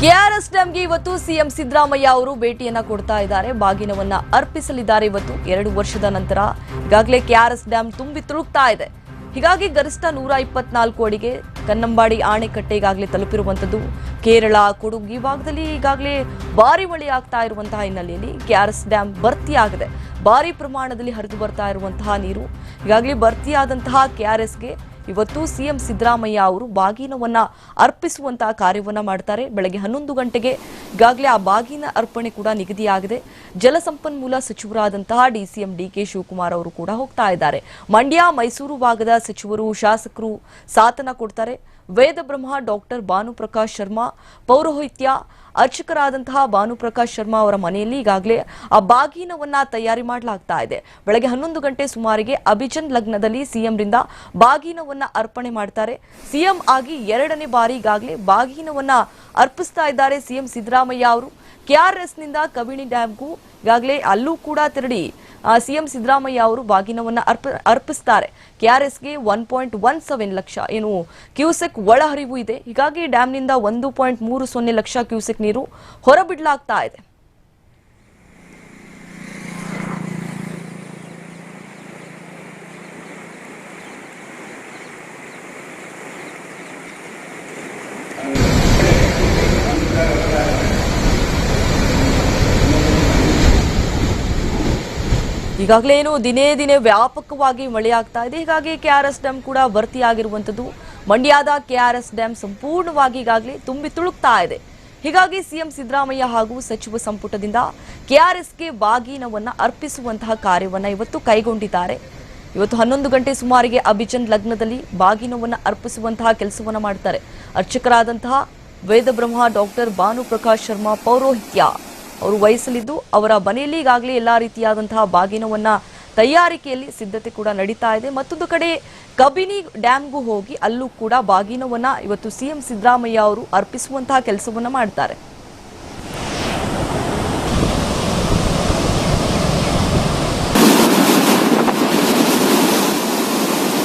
KRS ಡ್ಯಾಂಗೆ ಇವತ್ತು CM Siddaramaiah ಅವರು ಭೇಟಿಯನ್ನ ಕೊಡ್ತಾ ಇದ್ದಾರೆ. ಬಾಗಿನವನ್ನ ಅರ್ಪಿಸಲಿದ್ದಾರೆ ಇವತ್ತು. ಎರಡು ವರ್ಷದ ನಂತರ ಈಗಾಗಲೇ ಕೆಆರ್ಎಸ್ ಡ್ಯಾಂ ತುಂಬಿ ತುಳುಕ್ತಾ ಇದೆ. ಹೀಗಾಗಿ ಗರಿಷ್ಠ ನೂರ ಇಪ್ಪತ್ನಾಲ್ಕು ಅಡಿಗೆ ಕನ್ನಂಬಾಡಿ ಆಣೆಕಟ್ಟೆ ಈಗಾಗಲೇ ತಲುಪಿರುವಂತದ್ದು ಕೇರಳ, ಕೊಡಗು ಈ ಭಾಗದಲ್ಲಿ ಈಗಾಗಲೇ ಭಾರಿ ಮಳೆ ಆಗ್ತಾ ಇರುವಂತಹ ಹಿನ್ನೆಲೆಯಲ್ಲಿ ಕೆಆರ್ಎಸ್ ಡ್ಯಾಂ ಭರ್ತಿಯಾಗಿದೆ ಭಾರಿ ಪ್ರಮಾಣದಲ್ಲಿ ಹರಿದು ಬರ್ತಾ ಇರುವಂತಹ ನೀರು. ಈಗಾಗಲೇ ಭರ್ತಿಯಾದಂತಹ ಕೆಆರ್ಎಸ್ಗೆ ಇವತ್ತು ಸಿಎಂ ಸಿದ್ದರಾಮಯ್ಯ ಅವರು ಬಾಗಿನವನ್ನ ಅರ್ಪಿಸುವಂತಹ ಕಾರ್ಯವನ್ನ ಮಾಡ್ತಾರೆ. ಬೆಳಗ್ಗೆ ಹನ್ನೊಂದು ಗಂಟೆಗೆ ಈಗಾಗಲೇ ಆ ಬಾಗಿನ ಅರ್ಪಣೆ ಕೂಡ ನಿಗದಿಯಾಗಿದೆ. ಜಲಸಂಪನ್ಮೂಲ ಸಚಿವರಾದಂತಹ ಡಿಸಿಎಂ ಡಿಕೆ ಶಿವಕುಮಾರ್ ಅವರು ಕೂಡ ಹೋಗ್ತಾ ಇದ್ದಾರೆ. ಮಂಡ್ಯ ಮೈಸೂರು ಭಾಗದ ಸಚಿವರು, ಶಾಸಕರು ಸಾಥನ ಕೊಡ್ತಾರೆ. ವೇದಬ್ರಹ್ಮ ಡಾಕ್ಟರ್ ಭಾನುಪ್ರಕಾಶ್ ಶರ್ಮಾ, ಪೌರೋಹಿತ್ಯ ಅರ್ಚಕರಾದಂತಹ ಭಾನುಪ್ರಕಾಶ್ ಶರ್ಮಾ ಅವರ ಮನೆಯಲ್ಲಿ ಈಗಾಗಲೇ ಆ ಬಾಗಿನವನ್ನ ತಯಾರಿ ಮಾಡಲಾಗ್ತಾ ಇದೆ. ಬೆಳಗ್ಗೆ ಹನ್ನೊಂದು ಗಂಟೆ ಸುಮಾರಿಗೆ ಅಭಿಜನ್ ಲಗ್ನದಲ್ಲಿ ಸಿಎಂರಿಂದ ಬಾಗಿನವನ್ನ ಅರ್ಪಣೆ ಮಾಡ್ತಾರೆ. ಸಿಎಂ ಆಗಿ ಎರಡನೇ ಬಾರಿ ಈಗಾಗಲೇ ಬಾಗಿನವನ್ನ ಅರ್ಪಿಸ್ತಾ ಇದ್ದಾರೆ ಸಿಎಂ ಸಿದ್ದರಾಮಯ್ಯ ಅವರು. ಕೆಆರ್ಎಸ್ನಿಂದ ಕಬಿಣಿ ಡ್ಯಾಮ್ಗೂ ಈಗಾಗಲೇ ಅಲ್ಲೂ ಕೂಡ ತೆರಳಿ ಸಿಎಂ ಸಿದ್ದರಾಮಯ್ಯ ಅವರು ಬಾಗಿನವನ್ನು ಅರ್ಪ, ಅರ್ಪಿಸ್ತಾರೆ. ಕೆಆರ್ಎಸ್ಗೆ one point one seven lakh. ಏನು, ಕ್ಯೂಸೆಕ್ ಒಳಹರಿವು ಇದೆ. ಹೀಗಾಗಿ ಡ್ಯಾಂನಿಂದ ಒಂದು ಪಾಯಿಂಟ್ ಮೂರು ಸೊನ್ನೆ ಲಕ್ಷ ಕ್ಯೂಸೆಕ್ ನೀರು ಹೊರಬಿಡಲಾಗ್ತಾ ಇದೆ. ಈಗಾಗಲೇ ಏನು ದಿನೇ ದಿನೇ ವ್ಯಾಪಕವಾಗಿ ಮಳೆಯಾಗ್ತಾ ಇದೆ. ಹೀಗಾಗಿ ಕೆ ಆರ್ ಎಸ್ ಡ್ಯಾಮ್ ಕೂಡ ಭರ್ತಿಯಾಗಿರುವಂಥದ್ದು. ಮಂಡ್ಯದ ಕೆ ಆರ್ ಎಸ್ ಡ್ಯಾಮ್ ಸಂಪೂರ್ಣವಾಗಿ ಈಗಾಗಲೇ ತುಂಬಿ ತುಳುಕ್ತಾ ಇದೆ. ಹೀಗಾಗಿ ಸಿಎಂ ಸಿದ್ದರಾಮಯ್ಯ ಹಾಗೂ ಸಚಿವ ಸಂಪುಟದಿಂದ ಕೆಆರ್ಎಸ್ಗೆ ಬಾಗಿನವನ್ನ ಅರ್ಪಿಸುವಂತಹ ಕಾರ್ಯವನ್ನ ಇವತ್ತು ಕೈಗೊಂಡಿದ್ದಾರೆ. ಇವತ್ತು ಹನ್ನೊಂದು ಗಂಟೆ ಸುಮಾರಿಗೆ ಅಭಿಜನ್ ಲಗ್ನದಲ್ಲಿ ಬಾಗಿನವನ್ನ ಅರ್ಪಿಸುವಂತಹ ಕೆಲಸವನ್ನ ಮಾಡ್ತಾರೆ. ಅರ್ಚಕರಾದಂತಹ ವೇದಬ್ರಹ್ಮ ಡಾಕ್ಟರ್ ಭಾನುಪ್ರಕಾಶ್ ಶರ್ಮಾ ಪೌರೋಹಿತ್ಯ. ಅವರು ವಹಿಸಲಿದ್ದು ಅವರ ಮನೆಯಲ್ಲಿ ಈಗಾಗಲೇ ಎಲ್ಲಾ ರೀತಿಯಾದಂತಹ ಬಾಗಿನವನ್ನ ತಯಾರಿಕೆಯಲ್ಲಿ ಸಿದ್ಧತೆ ಕೂಡ ನಡೀತಾ ಇದೆ. ಮತ್ತೊಂದು ಕಡೆ ಕಬಿನಿ ಡ್ಯಾಮ್ಗೂ ಹೋಗಿ ಅಲ್ಲೂ ಕೂಡ ಬಾಗಿನವನ್ನ ಇವತ್ತು ಸಿಎಂ ಸಿದ್ದರಾಮಯ್ಯ ಅವರು ಅರ್ಪಿಸುವಂತಹ ಕೆಲಸವನ್ನ ಮಾಡ್ತಾರೆ.